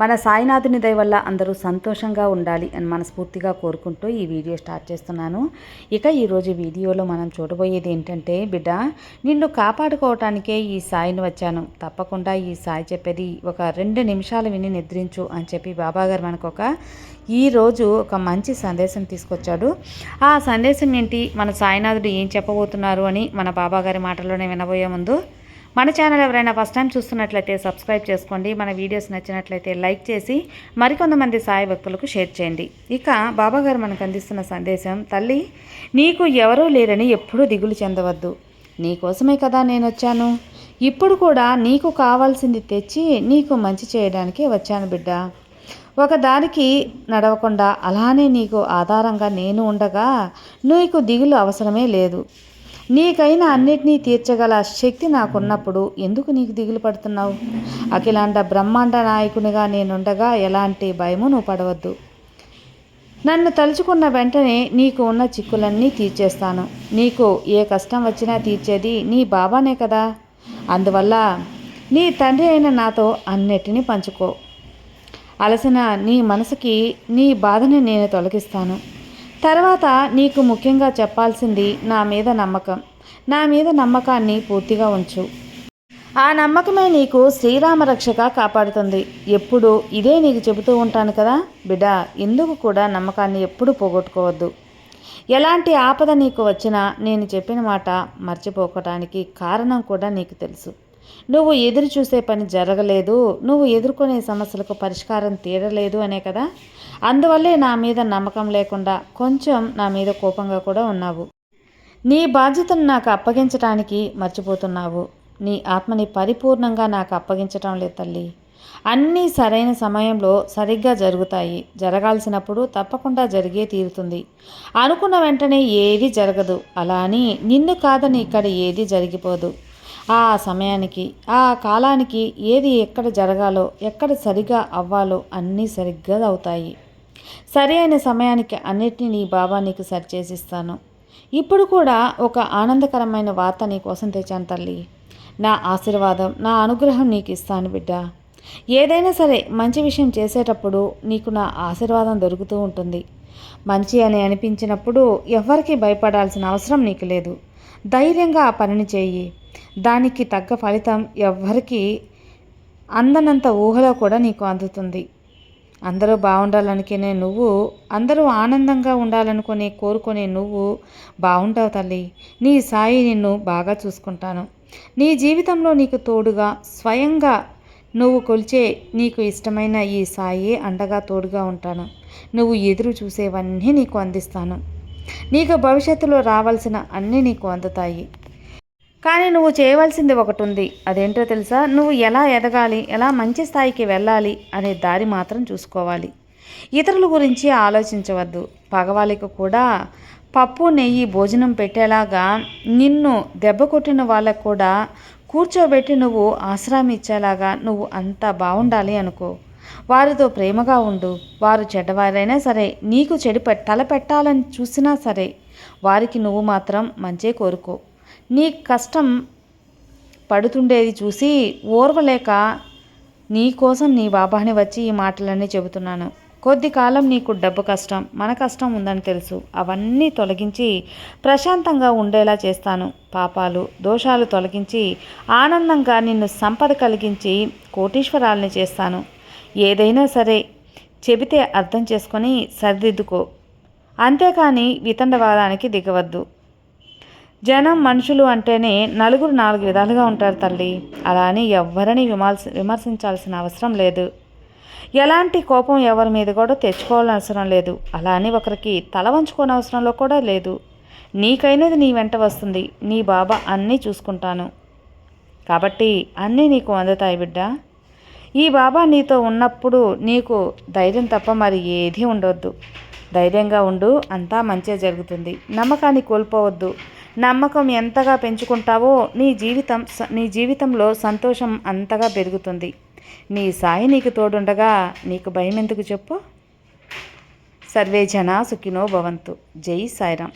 మన సాయినాథుని దయ వల్ల అందరూ సంతోషంగా ఉండాలి అని మనస్ఫూర్తిగా కోరుకుంటూ ఈ వీడియో స్టార్ట్ చేస్తున్నాను. ఇక ఈరోజు వీడియోలో మనం చూడబోయేది ఏంటంటే బిడ్డ నిన్ను కాపాడుకోవటానికే ఈ సాయిని వచ్చాను. తప్పకుండా ఈ సాయి చెప్పేది ఒక రెండు నిమిషాలు విని నిద్రించు అని చెప్పి బాబాగారు మనకు ఒక ఈరోజు ఒక మంచి సందేశం తీసుకొచ్చాడు. ఆ సందేశం ఏంటి? మన సాయినాథుడు ఏం చెప్పబోతున్నారు అని మన బాబాగారి మాటల్లోనే వినబోయే ముందు మన ఛానల్ ఎవరైనా ఫస్ట్ టైం చూస్తున్నట్లయితే సబ్స్క్రైబ్ చేసుకోండి. మన వీడియోస్ నచ్చినట్లయితే లైక్ చేసి మరికొంతమంది సాయ భక్తులకు షేర్ చేయండి. ఇక బాబాగారు మనకు అందిస్తున్న సందేశం తల్లి నీకు ఎవరూ లేరని ఎప్పుడూ దిగులు చెందవద్దు. నీకోసమే కదా నేను వచ్చాను. ఇప్పుడు కూడా నీకు కావాల్సింది తెచ్చి నీకు మంచి చేయడానికి వచ్చాను బిడ్డ. ఒక దానికి నడవకుండా అలానే నీకు ఆధారంగా నేను ఉండగా నీకు దిగులు అవసరమే లేదు. నీకైనా అన్నిటినీ తీర్చగల శక్తి నాకున్నప్పుడు ఎందుకు నీకు దిగులు పడుతున్నావు? అఖిలాండ బ్రహ్మాండ నాయకునిగా నేనుండగా ఎలాంటి భయము నువ్వు పడవద్దు. నన్ను తలుచుకున్న వెంటనే నీకు ఉన్న చిక్కులన్నీ తీర్చేస్తాను. నీకు ఏ కష్టం వచ్చినా తీర్చేది నీ బాబానే కదా. అందువల్ల నీ తండ్రి అయిన నాతో అన్నిటినీ పంచుకో. అలసిన నీ మనసుకి నీ బాధని నేను తొలగిస్తాను. తర్వాత నీకు ముఖ్యంగా చెప్పాల్సింది నా మీద నమ్మకం. నా మీద నమ్మకాన్ని పూర్తిగా ఉంచు. ఆ నమ్మకమే నీకు శ్రీరామ రక్షగా కాపాడుతుంది. ఎప్పుడు ఇదే నీకు చెబుతూ ఉంటాను కదా? బిడ్డ ఎందుకు కూడా నమ్మకాన్ని ఎప్పుడు పోగొట్టుకోవద్దు. ఎలాంటి ఆపద నీకు వచ్చినా నేను చెప్పిన మాట మర్చిపోకటానికి కారణం కూడా నీకు తెలుసు. నువ్వు ఎదురు చూసే పని జరగలేదు నువ్వు ఎదుర్కొనే సమస్యలకు పరిష్కారం తీరలేదు అనే కదా? అందువల్లే నా మీద నమ్మకం లేకుండా కొంచెం నా మీద కోపంగా కూడా ఉన్నావు. నీ బాధ్యతను నాకు అప్పగించడానికి మర్చిపోతున్నావు. నీ ఆత్మని పరిపూర్ణంగా నాకు అప్పగించటం లేదు తల్లి. అన్నీ సరైన సమయంలో సరిగ్గా జరుగుతాయి. జరగాల్సినప్పుడు తప్పకుండా జరిగే తీరుతుంది. అనుకున్న వెంటనే ఏది జరగదు. అలా అని నిన్ను కాదని ఇక్కడ ఏది జరిగిపోదు. ఆ సమయానికి ఆ కాలానికి ఏది ఎక్కడ జరగాలో ఎక్కడ సరిగా అవ్వాలో అన్నీ సరిగ్గా అవుతాయి. సరి అయిన సమయానికి అన్నిటినీ నీ బాబా నీకు సరిచేసిస్తాను. ఇప్పుడు కూడా ఒక ఆనందకరమైన వార్త నీకోసం తెచ్చాను తల్లి. నా ఆశీర్వాదం నా అనుగ్రహం నీకు ఇస్తాను బిడ్డ. ఏదైనా సరే మంచి విషయం చేసేటప్పుడు నీకు నా ఆశీర్వాదం దొరుకుతూ ఉంటుంది. మంచి అని అనిపించినప్పుడు ఎవరికీ భయపడాల్సిన అవసరం నీకు లేదు. ధైర్యంగా ఆ పనిని చేయి. దానికి తగ్గ ఫలితం ఎవ్వరికి అందనంత ఊహలో కూడా నీకు అందుతుంది. అందరూ బాగుండాలనుకునే నువ్వు అందరూ ఆనందంగా ఉండాలనుకునే కోరుకునే నువ్వు బాగుంటావు తల్లి. నీ సాయి నిన్ను బాగా చూసుకుంటాను. నీ జీవితంలో నీకు తోడుగా స్వయంగా నువ్వు కొలిచే నీకు ఇష్టమైన ఈ సాయే అండగా తోడుగా ఉంటాను. నువ్వు ఎదురు చూసేవన్నీ నీకు అందిస్తాను. నీకు భవిష్యత్తులో రావాల్సిన అన్నీ నీకు అందుతాయి. కానీ నువ్వు చేయవలసింది ఒకటి ఉంది అదేంటో తెలుసా? నువ్వు ఎలా ఎదగాలి ఎలా మంచి స్థాయికి వెళ్ళాలి అనే దారి మాత్రం చూసుకోవాలి. ఇతరుల గురించి ఆలోచించవద్దు. పగవాళ్ళకు కూడా పప్పు నెయ్యి భోజనం పెట్టేలాగా నిన్ను దెబ్బ కొట్టిన వాళ్ళకు కూడా కూర్చోబెట్టి నువ్వు ఆశ్రయం ఇచ్చేలాగా నువ్వు అంత బాగుండాలి అనుకో. వారితో ప్రేమగా ఉండు. వారు చెడ్డవారైనా సరే నీకు చెడు తల పెట్టాలని చూసినా సరే వారికి నువ్వు మాత్రం మంచే కోరుకో. నీ కష్టం పడుతుండేది చూసి ఓర్వలేక నీ కోసం నీ బాబాని వచ్చి ఈ మాటలన్నీ చెబుతున్నాను. కొద్ది కాలం నీకు డబ్బు కష్టం మన కష్టం ఉందని తెలుసు. అవన్నీ తొలగించి ప్రశాంతంగా ఉండేలా చేస్తాను. పాపాలు దోషాలు తొలగించి ఆనందంగా నిన్ను సంపద కలిగించి కోటీశ్వరాలని చేస్తాను. ఏదైనా సరే చెబితే అర్థం చేసుకొని సరిదిద్దుకో. అంతేకాని వితండవాదానికి దిగవద్దు. జనం మనుషులు అంటేనే నలుగురు నాలుగు విధాలుగా ఉంటారు తల్లి. అలా అని ఎవ్వరిని విమర్శ విమర్శించాల్సిన అవసరం లేదు. ఎలాంటి కోపం ఎవరి మీద కూడా తెచ్చుకోవాలని అవసరం లేదు. అలా అని ఒకరికి తల వంచుకోని అవసరంలో కూడా లేదు. నీకైనది నీ వెంట వస్తుంది. నీ బాబా అన్నీ చూసుకుంటాను. కాబట్టి అన్నీ నీకు అందుతాయి బిడ్డ. ఈ బాబా నీతో ఉన్నప్పుడు నీకు ధైర్యం తప్ప మరి ఏదీ ఉండొద్దు. ధైర్యంగా ఉండు అంతా మంచిగా జరుగుతుంది. నమ్మకాన్ని కోల్పోవద్దు. నమ్మకం ఎంతగా పెంచుకుంటావో నీ జీవితం నీ జీవితంలో సంతోషం అంతగా పెరుగుతుంది. నీ సాయి నీకు తోడుండగా నీకు భయం ఎందుకు చెప్పు? సర్వే జనా సుఖినో భవంతు. జై సాయిరామ్.